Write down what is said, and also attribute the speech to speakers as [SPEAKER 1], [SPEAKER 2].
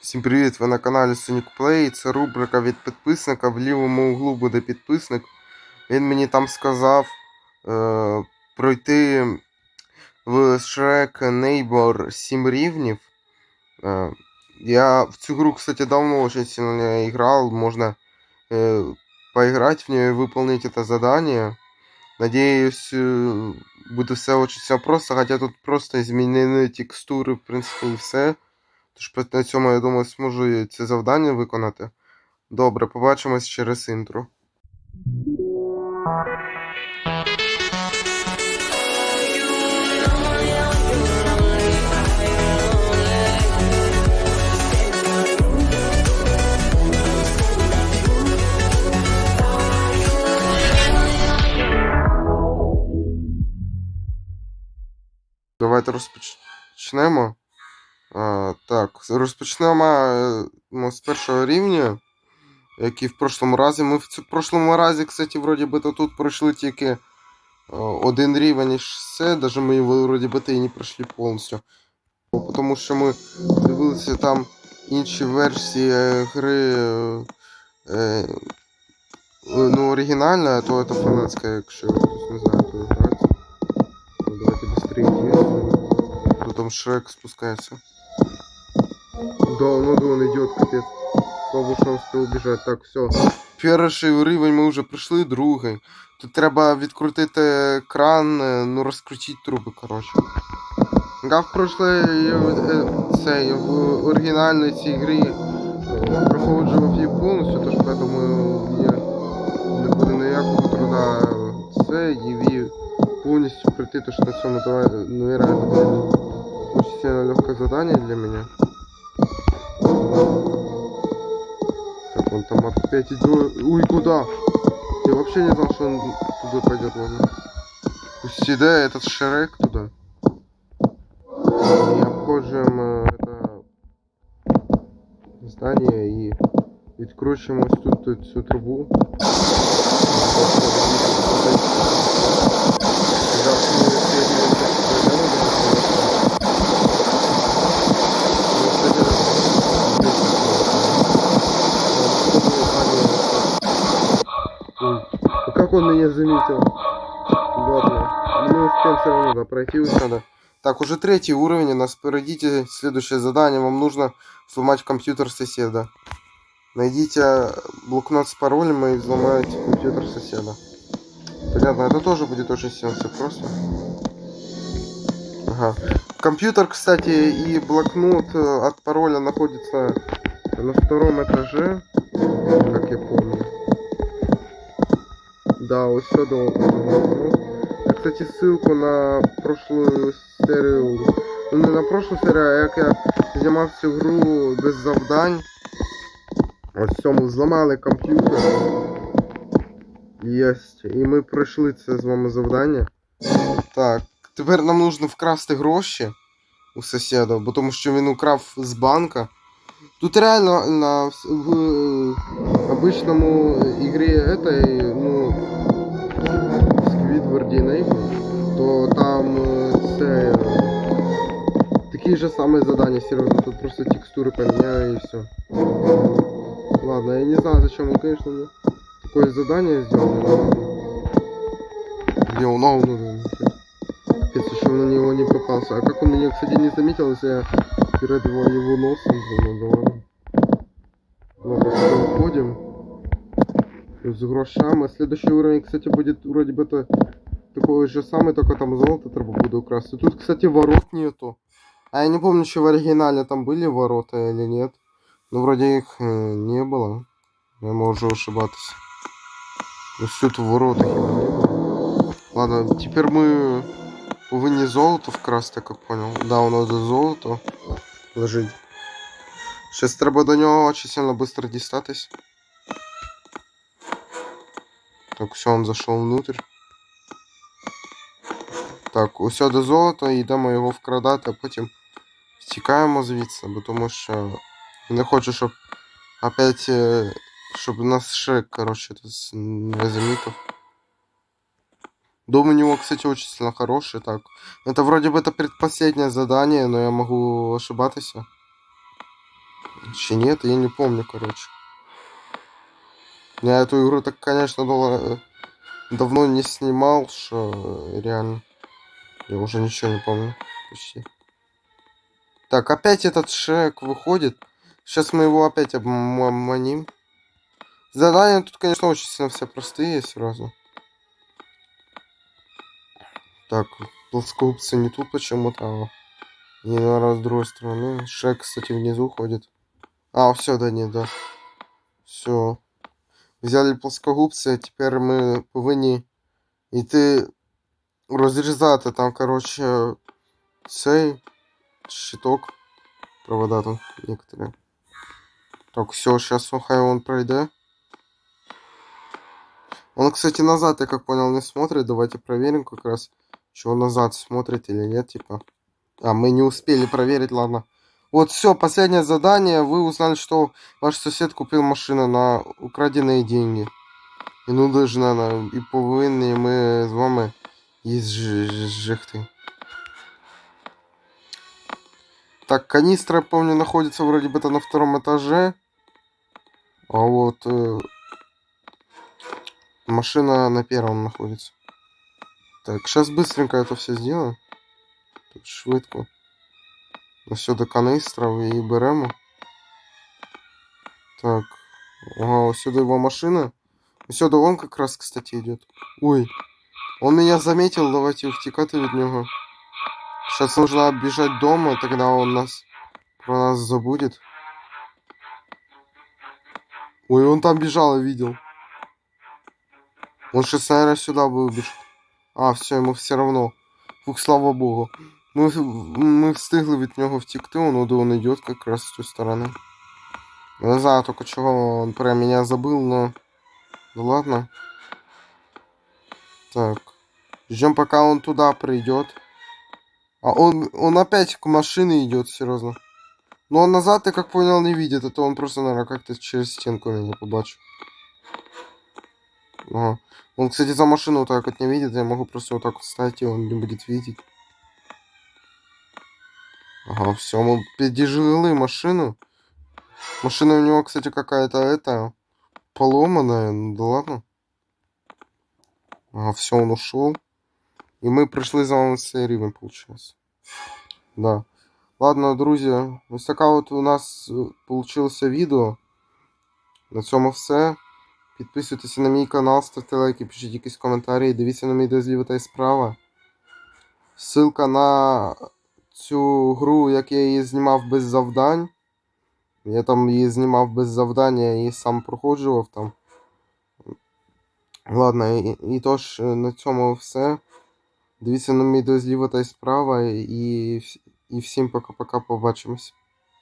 [SPEAKER 1] Всім привіт! Ви на каналі Sonic Play. Це рубрика від підписника. В лівому углу буде підписник. Він мені там сказав е, пройти в Shrek Neighbor 7 рівнів. Е, я в цю гру, кстати, давно очень сильно не играл. Можно э, поиграть в нее и выполнить это задание. Надеюсь, э, буде все очень все просто, хотя тут просто змінені текстури, в принципі, і все. Тож на цьому, я думаю, зможу це завдання виконати. Добре, побачимось через інтро. Давайте розпочнемо. А, так, розпочнемо е, ну, з першого рівня, який в прошлому разі. Ми в цьому прошлому разі, кстати, вроді би то тут пройшли тільки е, один рівень і все, даже ми його вроді би і не пройшли повністю. Тому що ми дивилися там інші версії е, гри. Е, ну, оригінальна, то це фанатська, якщо хтось не знає, то грати. Ну, давайте быстрее. Кто там Шрек спускается? Да, ну да, он идет, капец. Слава, що успів убіжати. Так, все. Перший рівень ми вже пройшли, другий. Тут треба відкрутити кран, е, ну розкрутити труби, коротше. Я в прошлій е, це, в оригінальній цій грі е, проходжував її повністю, тож поэтому я не буде ніякого труда це її повністю пройти, то що на цьому давай, ну и реально будет очень сильно легкое задание для меня. Так, он там опять идет. Ой, куда? Я вообще не знал, что он туда пойдет, ладно. Пусть да, этот Шрек туда. И обходим э, это здание и відкручуємо ось тут цю трубу. А как он меня заметил? Ладно, мы успеем все равно да, пройти надо. Так, уже третий уровень у нас впереди. Следующее задание. Вам нужно сломать компьютер соседа. Найдите блокнот с паролем и взломайте компьютер соседа. Понятно, это тоже будет очень сильно все просто. Ага. Компьютер, кстати, и блокнот э, от пароля находится на втором этаже, как я помню. Да, вот сюда блокнот. Я, кстати, ссылку на прошлую серію. Ну не на прошлу серію, а як я знімав цю гру без завдань. Ось цьому зламали комп'ютер. Єсть. І ми пройшли це з вами завдання. Так, тепер нам нужно вкрасти гроші у сусіда, бо тому що він украв з банка. Тут реально на в, в обичному ігрі этой, ну, Squidward Enable, то там е, це е, такі ж самі задання, серйозно, тут просто текстури поміняли і все. Ладно, я не знаю, зачем он, конечно, мне такое задание сделал, но ладно. Где он, а, он, он, Капец, еще на него не попался. А как он меня, кстати, не заметил, если я перед его, его носом был, ну да ладно. Ладно, все, уходим. С грошами. Следующий уровень, кстати, будет вроде бы это такой же самый, только там золото треба буду украсть. Тут, кстати, ворот нету. А я не помню, что в оригинале там были ворота или нет. Ну, вроде их э, не было. Я можу ошибаться. Ось тут ворота хіба не було. Ладно, тепер ми повинні золото вкрасти, як понял. Да, воно де золото лежить. Щас треба до нього очень сильно быстро дістатись. Так, все, он зайшов внутрь. Так, усе до золота, йдемо його вкрадати, а потім втікаємо звідси, бо тому що не хочу, щоб опять, е, щоб нас Шрек, короче, тут с- не заметил. Дом у него, кстати, очень сильно хороший, так. Это вроде бы это предпоследнее задание, но я могу ошибаться. Чи нет, я не помню, короче. Я эту игру так, конечно, дол- давно не снимал, что реально. Я уже ничего не помню почти. Так, опять этот Шрек выходит. Сейчас мы его опять обманим. Задания тут, конечно, очень сильно все простые сразу. Так, плоскогубцы не тут почему-то. а Не наверное, с другой стороны. Шрек, кстати, внизу ходит. А, все, да, не, да. Все Взяли плоскогубці, а тепер ми повинні йти розрізати там, короче, цей щиток. Провода там некоторые. Так, все, сейчас хай он пройде. Он, кстати, назад, я как понял, не смотрит. Давайте проверим как раз, что он назад смотрит или нет, типа. А, мы не успели проверить, ладно. Вот все, последнее задание. Вы узнали, что ваш сосед купил машину на украденные деньги. І ну дуже на і повинні ми з вами її зжигти. Так, канистра, помню, находится вроде бы-то на втором этаже. А вот э, машина на первом находится. Так, сейчас быстренько это все сделаем. Тут швидко. Все до канистра і беремо. Так. Ага, сюда его машина. Сюда он как раз, кстати, идет. Ой. Он меня заметил, давайте втекать от него. Сейчас нужно оббежать дома, тогда он нас про нас забудет. Ой, он там бежал, я видел. Он сейчас, наверное, сюда бежать. А, все, ему все равно. Фух, слава богу. Ми, ми встигли від нього втекти, он, он идет как раз с той стороны. Я не знаю только чего он про меня забыл, но... Ну ладно. Так. Ждем, пока он туда придет. А он, он опять к машине идет, серьезно. Но он назад, я как понял, не видит. Это он просто, наверное, как-то через стенку меня побачил. Ага. Он, кстати, за машину вот так вот не видит. Я могу просто вот так вот встать, и он не будет видеть. Ага, все, мы пережили машину. Машина у него, кстати, какая-то это поломанная. Ну да ладно. Ага, все, он ушел. І ми пройшли з вами цей рівень, виходить. Да. Ладно, друзі, ось така от у нас вийшло відео. На цьому все. Підписуйтесь на мій канал, ставте лайки, пишіть якісь коментарі, дивіться на мій відео зліва та й справа. Ссылка на цю гру, як я її знімав без завдань. Я там її знімав без завдання і сам проходжував там. Ладно, і, і тож на цьому все. Дивіться на мій дозліва зліва та й справа. І, і всім пока-пока побачимось.